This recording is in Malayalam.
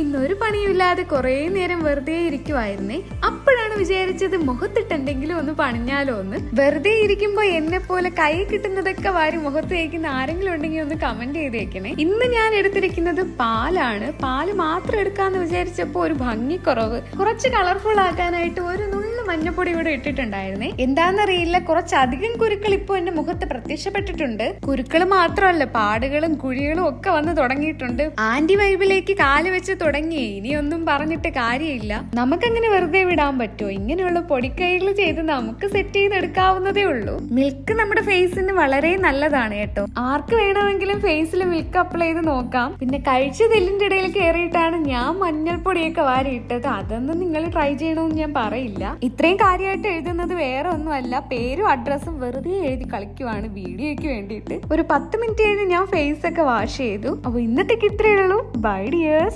ഇന്നൊരു പണിയുമില്ലാതെ കുറേ നേരം വെറുതെ ഇരിക്കുവായിരുന്നേ. അപ്പോഴാണ് വിചാരിച്ചത് മുഖത്തിട്ട് എന്തെങ്കിലും ഒന്ന് പണിഞ്ഞാലോ എന്ന്. വെറുതെ ഇരിക്കുമ്പോ എന്നെ പോലെ കൈ കിട്ടുന്നതൊക്കെ വാരി മുഖത്ത് തേക്കുന്ന ആരെങ്കിലും ഉണ്ടെങ്കിൽ ഒന്ന് കമന്റ് ചെയ്തേക്കണേ. ഇന്ന് ഞാൻ എടുത്തിരിക്കുന്നത് പാലാണ്. പാൽ മാത്രം എടുക്കാന്ന് വിചാരിച്ചപ്പോ ഒരു ഭംഗി കുറവ് കുറച്ച് കളർഫുൾ ആക്കാനായിട്ട് ഒരു നുള്ളു മഞ്ഞപ്പൊടി ഇവിടെ ഇട്ടിട്ടുണ്ടായിരുന്നേ. എന്താണെന്നറിയില്ല കുറച്ചധികം കുരുക്കൾ ഇപ്പോൾ എന്റെ മുഖത്ത് പ്രത്യക്ഷപ്പെട്ടിട്ടുണ്ട്. കുരുക്കൾ മാത്രമല്ല പാടുകളും കുഴികളും ഒക്കെ വന്ന് തുടങ്ങിയിട്ടുണ്ട്. ആന്റി വൈബിലേക്ക് കാൽ വെച്ച് തുടങ്ങി. ഇനിയൊന്നും പറഞ്ഞിട്ട് കാര്യമില്ല. നമുക്കങ്ങനെ വെറുതെ വിടാൻ പറ്റുമോ? ഇങ്ങനെയുള്ള പൊടിക്കൈകൾ ചെയ്ത് നമുക്ക് സെറ്റ് ചെയ്തെടുക്കാവുന്നതേ ഉള്ളൂ. മിൽക്ക് നമ്മുടെ ഫേസിന് വളരെ നല്ലതാണ് കേട്ടോ. ആർക്ക് വേണമെങ്കിലും ഫേസിൽ മിൽക്ക് അപ്ലൈ ചെയ്ത് നോക്കാം. പിന്നെ കഴിച്ച തെല്ലിന്റെ ഇടയിൽ കയറിയിട്ടാണ് ഞാൻ മഞ്ഞൾപ്പൊടിയൊക്കെ വാരിയിട്ടത്. അതൊന്നും നിങ്ങൾ ട്രൈ ചെയ്യണമെന്ന് ഞാൻ പറയില്ല. ഇത്രയും കാര്യമായിട്ട് എഴുതുന്നത് വേറെ ഒന്നുമല്ല. പേരും അഡ്രസ്സും വെറുതെ എഴുതി കളിക്കുവാണ് വീഡിയോയ്ക്ക് വേണ്ടിയിട്ട്. ഒരു പത്ത് മിനിറ്റ് കഴിഞ്ഞ് ഞാൻ ഫേസ് ഒക്കെ വാഷ് ചെയ്തു. അപ്പൊ ഇന്നത്തേക്ക് ഇത്രയേ ഉള്ളൂ. By dears